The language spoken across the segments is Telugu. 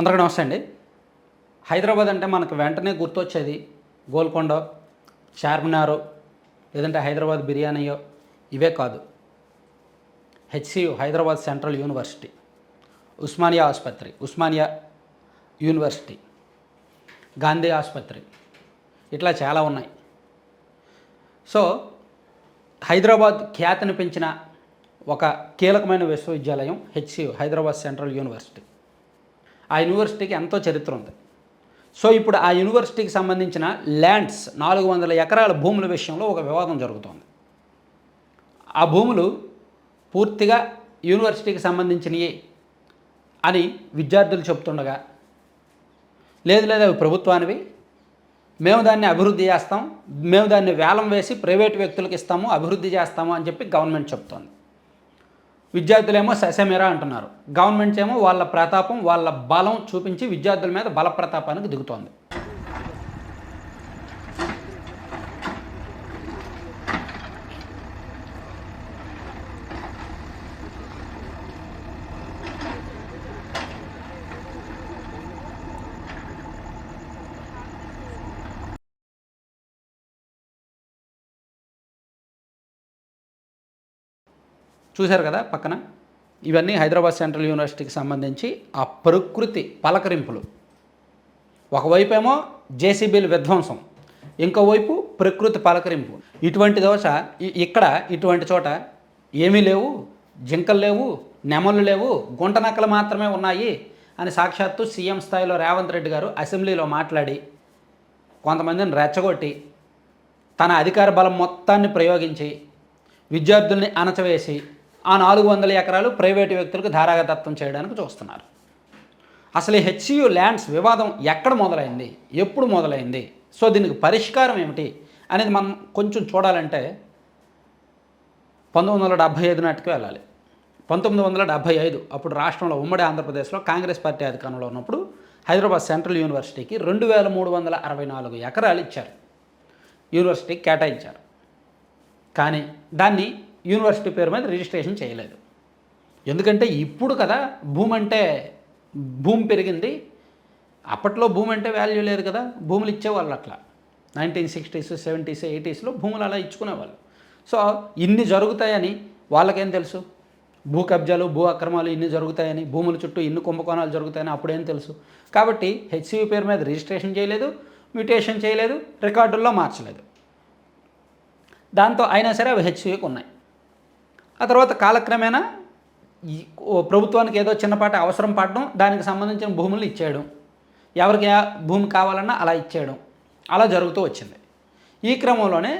అందరికీ నమస్తే అండి. హైదరాబాద్ అంటే మనకు వెంటనే గుర్తొచ్చేది గోల్కొండ చార్మినారు లేదంటే హైదరాబాద్ బిర్యానీయో ఇవే కాదు. HCU Hyderabad central university Osmania ఆసుపత్రి ఉస్మానియా యూనివర్సిటీ గాంధీ ఆసుపత్రి ఇట్లా చాలా ఉన్నాయి. సో హైదరాబాద్ ఖ్యాతిని పెంచిన ఒక కీలకమైన విశ్వవిద్యాలయం హెచ్సియు హైదరాబాద్ సెంట్రల్ యూనివర్సిటీ. ఆ యూనివర్సిటీకి ఎంతో చరిత్ర ఉంది. సో ఇప్పుడు ఆ యూనివర్సిటీకి సంబంధించిన ల్యాండ్స్ నాలుగు వందల ఎకరాల భూముల విషయంలో ఒక వివాదం జరుగుతోంది. ఆ భూములు పూర్తిగా యూనివర్సిటీకి సంబంధించినవి అని విద్యార్థులు చెప్తుండగా లేదు లేదు అవి ప్రభుత్వానివి మేము దాన్ని అభివృద్ధి చేస్తాం మేము దాన్ని వేలం వేసి ప్రైవేట్ వ్యక్తులకు ఇస్తాము అభివృద్ధి చేస్తాము అని చెప్పి గవర్నమెంట్ చెప్తోంది విద్యార్థులేమో ససమేరా అంటున్నారు. గవర్నమెంట్స్ ఏమో వాళ్ళ ప్రతాపం వాళ్ళ బలం చూపించి విద్యార్థుల మీద బల ప్రతాపానికి దిగుతోంది. చూశారు కదా పక్కన? ఇవన్నీ హైదరాబాద్ సెంట్రల్ యూనివర్సిటీకి సంబంధించి ఆ ప్రకృతి పలకరింపులు. ఒకవైపు ఏమో జేసీబీలు విధ్వంసం ఇంకోవైపు ప్రకృతి పలకరింపు. ఇటువంటి దోశ ఇక్కడ ఇటువంటి చోట ఏమీ లేవు జింకలు లేవు నెమలు లేవు గుంట నక్కలు మాత్రమే ఉన్నాయి అని సాక్షాత్తు సీఎం స్థాయిలో రేవంత్ రెడ్డి గారు అసెంబ్లీలో మాట్లాడి కొంతమందిని రెచ్చగొట్టి తన అధికార బలం మొత్తాన్ని ప్రయోగించి విద్యార్థుల్ని అణచవేసి ఆ నాలుగు వందల ఎకరాలు ప్రైవేటు వ్యక్తులకు ధారాగతత్వం చేయడానికి చూస్తున్నారు. అసలు ఈ హెచ్సియు ల్యాండ్స్ వివాదం ఎక్కడ మొదలైంది? ఎప్పుడు మొదలైంది? సో దీనికి పరిష్కారం ఏమిటి అనేది మనం కొంచెం చూడాలంటే పంతొమ్మిది వందల డెబ్భై ఐదు నాటికి వెళ్ళాలి. పంతొమ్మిది వందల డెబ్భై ఐదు అప్పుడు రాష్ట్రంలో ఉమ్మడి ఆంధ్రప్రదేశ్లో కాంగ్రెస్ పార్టీ అధికారంలో ఉన్నప్పుడు హైదరాబాద్ సెంట్రల్ యూనివర్సిటీకి రెండు వేల మూడు వందల అరవై నాలుగు ఎకరాలు ఇచ్చారు. యూనివర్సిటీకి కేటాయించారు. కానీ దాన్ని యూనివర్సిటీ పేరు మీద రిజిస్ట్రేషన్ చేయలేదు. ఎందుకంటే ఇప్పుడు కదా భూమి అంటే భూమి పెరిగింది. అప్పట్లో భూమి అంటే వాల్యూ లేదు కదా. భూములు ఇచ్చేవాళ్ళు అట్లా. నైన్టీన్ సిక్స్టీస్ సెవెంటీస్ ఎయిటీస్లో భూములు అలా ఇచ్చుకునేవాళ్ళు. సో ఇన్ని జరుగుతాయని వాళ్ళకేం తెలుసు? భూ కబ్జాలు భూ అక్రమాలు ఇన్ని జరుగుతాయని భూముల చుట్టూ ఇన్ని కుంభకోణాలు జరుగుతాయని అప్పుడేం తెలుసు? కాబట్టి హెచ్సివి పేరు మీద రిజిస్ట్రేషన్ చేయలేదు మ్యూటేషన్ చేయలేదు రికార్డుల్లో మార్చలేదు. దాంతో అయినా సరే అవి హెచ్సివికి ఉన్నాయి. ఆ తర్వాత కాలక్రమేణా ఈ ప్రభుత్వానికి ఏదో చిన్నపాటి అవసరం పడడం దానికి సంబంధించిన భూములు ఇచ్చేయడం ఎవరికి భూమి కావాలన్నా అలా ఇచ్చేయడం అలా జరుగుతూ వచ్చింది. ఈ క్రమంలోనే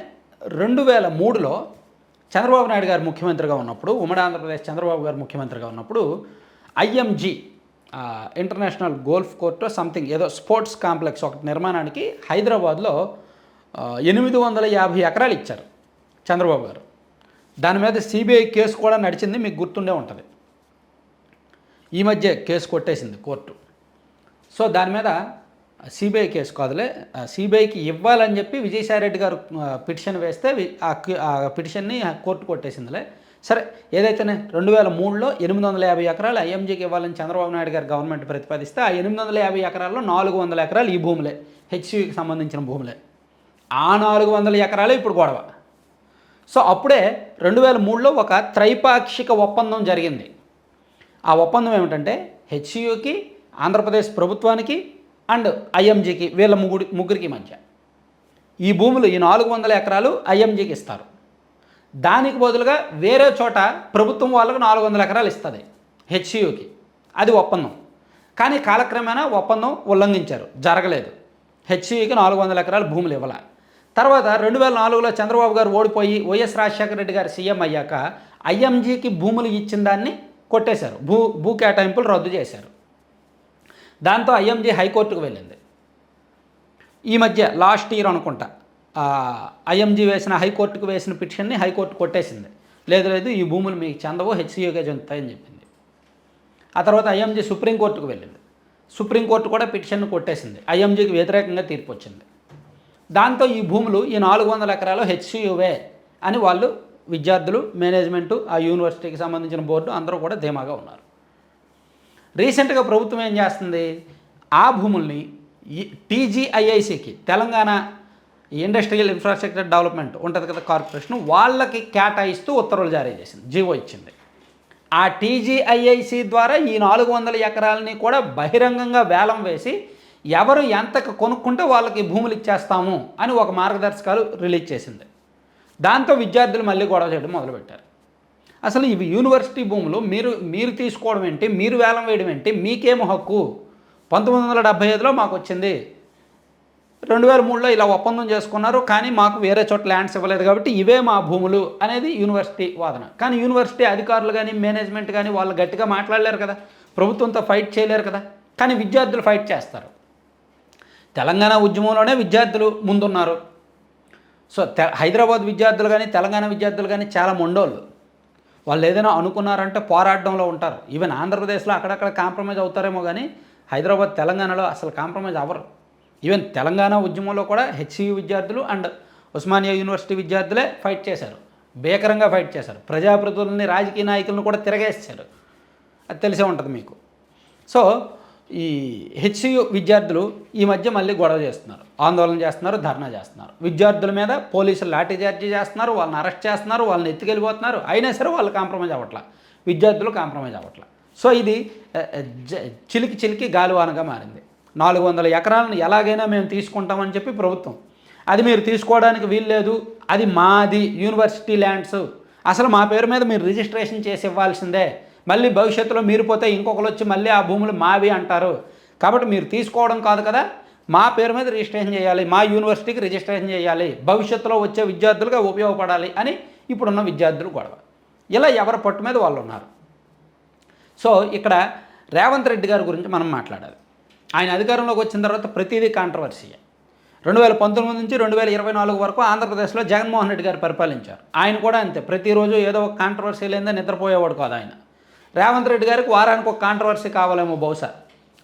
రెండు వేల మూడులో చంద్రబాబు నాయుడు గారు ముఖ్యమంత్రిగా ఉన్నప్పుడు ఉమ్మడి ఆంధ్రప్రదేశ్ చంద్రబాబు గారు ముఖ్యమంత్రిగా ఉన్నప్పుడు IMG international golf court something ఏదో స్పోర్ట్స్ కాంప్లెక్స్ ఒకటి నిర్మాణానికి హైదరాబాద్లో ఎనిమిది వందల యాభై ఎకరాలు ఇచ్చారు చంద్రబాబు గారు. దాని మీద సిబిఐ కేసు కూడా నడిచింది మీకు గుర్తుండే ఉంటుంది. ఈ మధ్య కేసు కొట్టేసింది కోర్టు. సో దాని మీద సిబిఐ కేసు కాదులే సిబిఐకి ఇవ్వాలని చెప్పి విజయసాయిరెడ్డి గారు పిటిషన్ వేస్తే ఆ ఆ పిటిషన్ని కోర్టు కొట్టేసిందిలే. సరే ఏదైతేనే రెండు వేల మూడులో ఎనిమిది వందల యాభై ఎకరాలు ఐఎంజీకి ఇవ్వాలని చంద్రబాబు నాయుడు గారు గవర్నమెంట్ ప్రతిపాదిస్తే ఆ ఎనిమిది వందల యాభై ఎకరాల్లో నాలుగు వందల ఎకరాలు ఈ భూములే హెచ్సివికి సంబంధించిన భూములే. ఆ నాలుగు వందల ఎకరాలు ఇప్పుడు గొడవ. సో అప్పుడే రెండు వేల మూడులో ఒక త్రైపాక్షిక ఒప్పందం జరిగింది. ఆ ఒప్పందం ఏమిటంటే హెచ్సియుకి ఆంధ్రప్రదేశ్ ప్రభుత్వానికి అండ్ ఐఎంజీకి వీళ్ళ ముగ్గురి ముగ్గురికి మధ్య. ఈ భూములు ఈ నాలుగు వందల ఎకరాలు ఐఎంజీకి ఇస్తారు. దానికి బదులుగా వేరే చోట ప్రభుత్వం వాళ్ళకు నాలుగు వందల ఎకరాలు ఇస్తుంది హెచ్సియుకి. అది ఒప్పందం. కానీ కాలక్రమేణా ఒప్పందం ఉల్లంఘించారు. జరగలేదు. హెచ్సియుకి నాలుగు వందల ఎకరాలు భూములు ఇవ్వాలి. తర్వాత రెండు వేల నాలుగులో చంద్రబాబు గారు ఓడిపోయి వైఎస్ రాజశేఖర రెడ్డి గారు సీఎం అయ్యాక ఐఎంజీకి భూములు ఇచ్చిన దాన్ని కొట్టేశారు. భూ భూ కేటాయింపులు రద్దు చేశారు. దాంతో ఐఎంజీ హైకోర్టుకు వెళ్ళింది. ఈ మధ్య లాస్ట్ ఇయర్ అనుకుంటా ఐఎంజీ వేసిన హైకోర్టుకు వేసిన పిటిషన్ని హైకోర్టు కొట్టేసింది. లేదు లేదు ఈ భూములు మీకు చెందవు హెచ్సియుగా చెందుతాయని చెప్పింది. ఆ తర్వాత ఐఎంజీ సుప్రీంకోర్టుకు వెళ్ళింది. సుప్రీంకోర్టు కూడా పిటిషన్ను కొట్టేసింది. ఐఎంజీకి వ్యతిరేకంగా తీర్పు వచ్చింది. దాంతో ఈ భూములు ఈ నాలుగు వందల ఎకరాలు హెచ్సియువే అని వాళ్ళు విద్యార్థులు మేనేజ్మెంటు ఆ యూనివర్సిటీకి సంబంధించిన బోర్డు అందరూ కూడా ధీమాగా ఉన్నారు. రీసెంట్గా ప్రభుత్వం ఏం చేస్తుంది? ఆ భూముల్ని టీజీఐఐసికి తెలంగాణ ఇండస్ట్రియల్ ఇన్ఫ్రాస్ట్రక్చర్ డెవలప్మెంట్ ఉంటుంది కదా కార్పొరేషన్ వాళ్ళకి కేటాయిస్తూ ఉత్తర్వులు జారీ చేసింది జీవో ఇచ్చింది. ఆ టీజీఐఐసి ద్వారా ఈ నాలుగు వందల ఎకరాలని కూడా బహిరంగంగా వేలం వేసి ఎవరు ఎంతకు కొనుక్కుంటే వాళ్ళకి భూములు ఇచ్చేస్తాము అని ఒక మార్గదర్శకాలు రిలీజ్ చేసింది. దాంతో విద్యార్థులు మళ్ళీ గొడవ చేయడం మొదలుపెట్టారు. అసలు ఇవి యూనివర్సిటీ భూములు మీరు మీరు తీసుకోవడం ఏంటి మీరు వేలం వేయడం ఏంటి మీకేమో హక్కు? పంతొమ్మిది వందల డెబ్బై ఐదులో మాకు వచ్చింది. రెండు వేల మూడులో ఇలా ఒప్పందం చేసుకున్నారు కానీ మాకు వేరే చోట ల్యాండ్స్ ఇవ్వలేదు కాబట్టి ఇవే మా భూములు అనేది యూనివర్సిటీ వాదన. కానీ యూనివర్సిటీ అధికారులు కానీ మేనేజ్మెంట్ కానీ వాళ్ళు గట్టిగా మాట్లాడలేరు కదా. ప్రభుత్వంతో ఫైట్ చేయలేరు కదా. కానీ విద్యార్థులు ఫైట్ చేస్తారు. తెలంగాణ ఉద్యమంలోనే విద్యార్థులు ముందున్నారు. సో తె హైదరాబాద్ విద్యార్థులు కానీ తెలంగాణ విద్యార్థులు కానీ చాలా మొండోళ్ళు. వాళ్ళు ఏదైనా అనుకున్నారంటే పోరాటంలో ఉంటారు. ఈవెన్ ఆంధ్రప్రదేశ్లో అక్కడక్కడ కాంప్రమైజ్ అవుతారేమో కానీ హైదరాబాద్ తెలంగాణలో అసలు కాంప్రమైజ్ అవ్వరు. ఈవెన్ తెలంగాణ ఉద్యమంలో కూడా హెచ్సియు విద్యార్థులు అండ్ ఉస్మానియా యూనివర్సిటీ విద్యార్థులే ఫైట్ చేశారు. భీకరంగా ఫైట్ చేశారు. ప్రజాప్రతినిధులని రాజకీయ నాయకులను కూడా తిరగేస్తారు అది తెలిసే ఉంటుంది మీకు. సో ఈ హెచ్సియు విద్యార్థులు ఈ మధ్య మళ్ళీ గొడవ చేస్తున్నారు. ఆందోళన చేస్తున్నారు ధర్నా చేస్తున్నారు. విద్యార్థుల మీద పోలీసులు లాఠీచార్జీ చేస్తున్నారు వాళ్ళని అరెస్ట్ చేస్తున్నారు వాళ్ళని ఎత్తుకెళ్ళిపోతున్నారు. అయినా సరే వాళ్ళు కాంప్రమైజ్ అవ్వట్లా. విద్యార్థులు కాంప్రమైజ్ అవ్వట్లా. సో ఇది చిలికి చిలికి గాలివానగా మారింది. నాలుగు వందల ఎకరాలను ఎలాగైనా మేము తీసుకుంటామని చెప్పి ప్రభుత్వం. అది మీరు తీసుకోవడానికి వీల్లేదు. అది మాది యూనివర్సిటీ ల్యాండ్స్. అసలు మా పేరు మీద మీరు రిజిస్ట్రేషన్ చేసి ఇవ్వాల్సిందే. మళ్ళీ భవిష్యత్తులో మీరు పోతే ఇంకొకరు వచ్చి మళ్ళీ ఆ భూములు మావి అంటారు. కాబట్టి మీరు తీసుకోవడం కాదు కదా. మా పేరు మీద రిజిస్ట్రేషన్ చేయాలి. మా యూనివర్సిటీకి రిజిస్ట్రేషన్ చేయాలి. భవిష్యత్తులో వచ్చే విద్యార్థులుగా ఉపయోగపడాలి అని ఇప్పుడున్న విద్యార్థులు గొడవ. ఇలా ఎవరి పట్టు మీద వాళ్ళు ఉన్నారు. సో ఇక్కడ రేవంత్ రెడ్డి గారి గురించి మనం మాట్లాడాలి. ఆయన అధికారంలోకి వచ్చిన తర్వాత ప్రతిదీ కాంట్రవర్సీయే రెండు వేల పంతొమ్మిది నుంచి రెండు వేల ఇరవై నాలుగు వరకు ఆంధ్రప్రదేశ్లో జగన్మోహన్ రెడ్డి గారు పరిపాలించారు. ఆయన కూడా అంతే. ప్రతిరోజు ఏదో ఒక కాంట్రవర్సీ లేదా నిద్రపోయేవాడు కాదు ఆయన. రేవంత్ రెడ్డి గారికి వారానికి ఒక కాంట్రవర్సీ కావాలేమో బహుశా.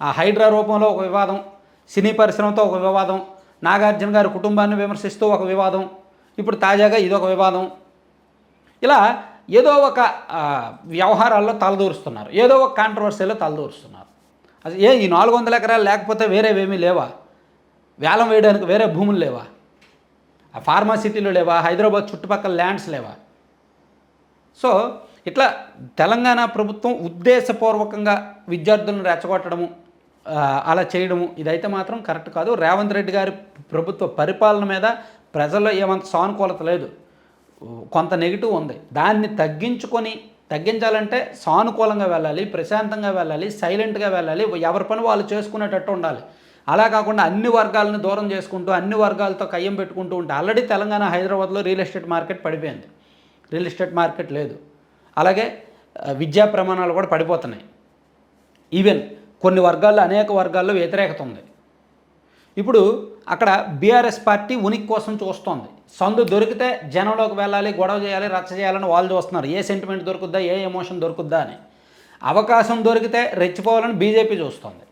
ఆ హైడ్రా రూపంలో ఒక వివాదం సినీ పరిశ్రమతో ఒక వివాదం నాగార్జున గారి కుటుంబాన్ని విమర్శిస్తూ ఒక వివాదం ఇప్పుడు తాజాగా ఇదొక వివాదం. ఇలా ఏదో ఒక వ్యవహారాల్లో తలదూరుస్తున్నారు. ఏదో ఒక కాంట్రవర్సీలో తలదూరుస్తున్నారు. అసలు ఏ ఈ నాలుగు వందల ఎకరాలు లేకపోతే వేరేవేమీ లేవా? వేలం వేయడానికి వేరే భూములు లేవా? ఆ ఫార్మాసిటీలు లేవా? హైదరాబాద్ చుట్టుపక్కల ల్యాండ్స్ లేవా? సో ఇట్లా తెలంగాణ ప్రభుత్వం ఉద్దేశపూర్వకంగా విద్యార్థులను రెచ్చగొట్టడము అలా చేయడము ఇదైతే మాత్రం కరెక్ట్ కాదు. రేవంత్ రెడ్డి గారి ప్రభుత్వ పరిపాలన మీద ప్రజల్లో ఏమంత సానుకూలత లేదు. కొంత నెగిటివ్ ఉంది. దాన్ని తగ్గించుకొని తగ్గించాలంటే సానుకూలంగా వెళ్ళాలి ప్రశాంతంగా వెళ్ళాలి సైలెంట్గా వెళ్ళాలి ఎవరి పని వాళ్ళు చేసుకునేటట్టు ఉండాలి. అలా కాకుండా అన్ని వర్గాలను దూరం చేసుకుంటూ అన్ని వర్గాలతో కయ్యం పెట్టుకుంటూ ఉంటే ఆల్రెడీ తెలంగాణ హైదరాబాద్లో రియల్ ఎస్టేట్ మార్కెట్ పడిపోయింది. రియల్ ఎస్టేట్ మార్కెట్ లేదు. అలాగే విద్యా ప్రమాణాలు కూడా పడిపోతున్నాయి. ఈవెన్ కొన్ని వర్గాల్లో అనేక వర్గాల్లో వ్యతిరేకత ఉంది. ఇప్పుడు అక్కడ బీఆర్ఎస్ పార్టీ ఉనికి కోసం చూస్తోంది. సందు దొరికితే జనంలోకి వెళ్ళాలి గొడవ చేయాలి రచ్చ చేయాలని వాళ్ళు చూస్తున్నారు. ఏ సెంటిమెంట్ దొరుకుద్దా ఏ ఎమోషన్ దొరుకుద్దా అని. అవకాశం దొరికితే రెచ్చిపోవాలని బీజేపీ చూస్తోంది.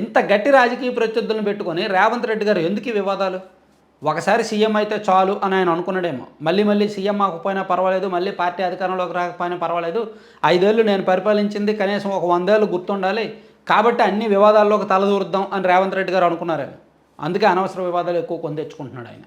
ఇంత గట్టి రాజకీయ ప్రత్యర్థులను పెట్టుకొని రేవంత్ రెడ్డి గారు ఎందుకు వివాదాలు? ఒకసారి సీఎం అయితే చాలు అని ఆయన అనుకున్నాడేమో. మళ్ళీ మళ్ళీ సీఎం మాకపోయినా పర్వాలేదు మళ్ళీ పార్టీ అధికారంలోకి రాకపోయినా పర్వాలేదు. ఐదేళ్ళు నేను పరిపాలించింది కనీసం ఒక వందేళ్ళు గుర్తుండాలి. కాబట్టి అన్ని వివాదాల్లోకి తలదూరుద్దాం అని రేవంత్ రెడ్డి గారు అనుకున్నారేమో. అందుకే అనవసర వివాదాలు ఎక్కువ కొని తెచ్చుకుంటున్నాడు ఆయన.